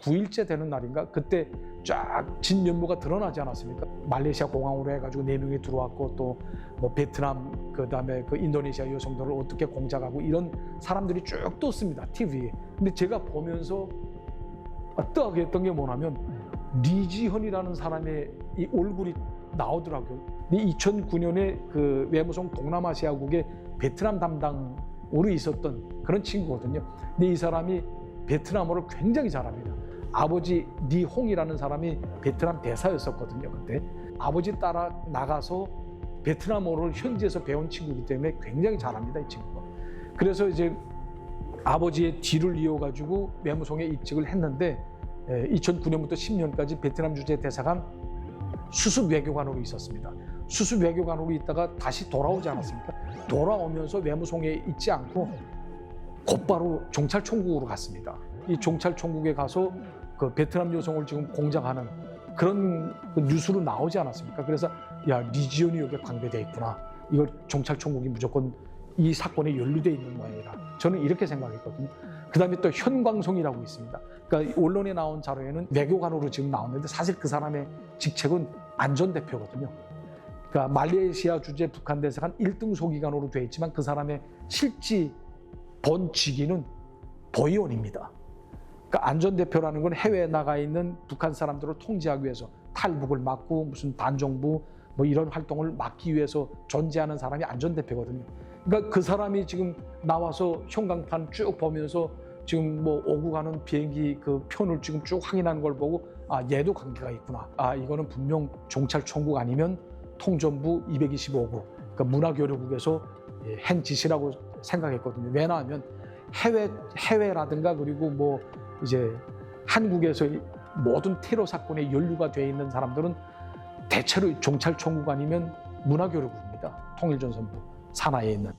9일째 되는 날인가 그때 쫙 진면모가 드러나지 않았습니까? 말레이시아 공항으로 해가지고 네 명이 들어왔고 또 뭐 베트남 그다음에 그 인도네시아 여성들을 어떻게 공작하고 이런 사람들이 쭉 떴습니다 TV에. 근데 제가 보면서 아, 뜨하게 했던 게 뭐냐면 리지헌이라는 사람의 이 얼굴이 나오더라고요. 2009년에 그 외무성 동남아시아국의 베트남 담당으로 있었던 그런 친구거든요. 근데 이 사람이 베트남어를 굉장히 잘합니다. 아버지 니홍이라는 사람이 베트남 대사였었거든요. 그때 아버지 따라 나가서 베트남어를 현지에서 배운 친구이기 때문에 굉장히 잘합니다. 이 친구가. 그래서 이제 아버지의 뒤를 이어가지고 외무성에 입직을 했는데 2009년부터 10년까지 베트남 주재 대사관 수습 외교관으로 있었습니다. 수습 외교관으로 있다가 다시 돌아오지 않았습니까? 돌아오면서 외무성에 있지 않고 곧바로 종찰총국으로 갔습니다. 이 종찰총국에 가서 그 베트남 여성을 지금 공작하는 그런 그 뉴스로 나오지 않았습니까? 그래서 야 리지온이 여기에 관계돼 있구나. 이걸 종찰총국이 무조건 이 사건에 연루돼 있는 모양이다. 저는 이렇게 생각했거든요. 그다음에 또 현광송이라고 있습니다. 그러니까 언론에 나온 자료에는 외교관으로 지금 나왔는데 사실 그 사람의 직책은 안전대표거든요. 그러니까 말레이시아 주재 북한 대사관 1등 소기관으로 돼 있지만 그 사람의 실지 본 직위는 보위원입니다. 그러니까 안전대표라는 건 해외에 나가 있는 북한 사람들을 통제하기 위해서 탈북을 막고 무슨 반정부 뭐 이런 활동을 막기 위해서 존재하는 사람이 안전대표거든요. 그러니까 그 사람이 지금 나와서 형광판 쭉 보면서 지금 뭐 오고 가는 비행기 그 편을 지금 쭉 확인하는 걸 보고 아 얘도 관계가 있구나. 아 이거는 분명 종찰총국 아니면 통전부 225국 그러니까 문화교류국에서 예, 한 짓이라고 생각했거든요. 왜냐하면 해외 해외라든가 그리고 뭐 이제 한국에서 이 모든 테러 사건에 연루가 돼 있는 사람들은 대체로 종찰총국 아니면 문화교류국입니다. 통일전선부 산하에 있는.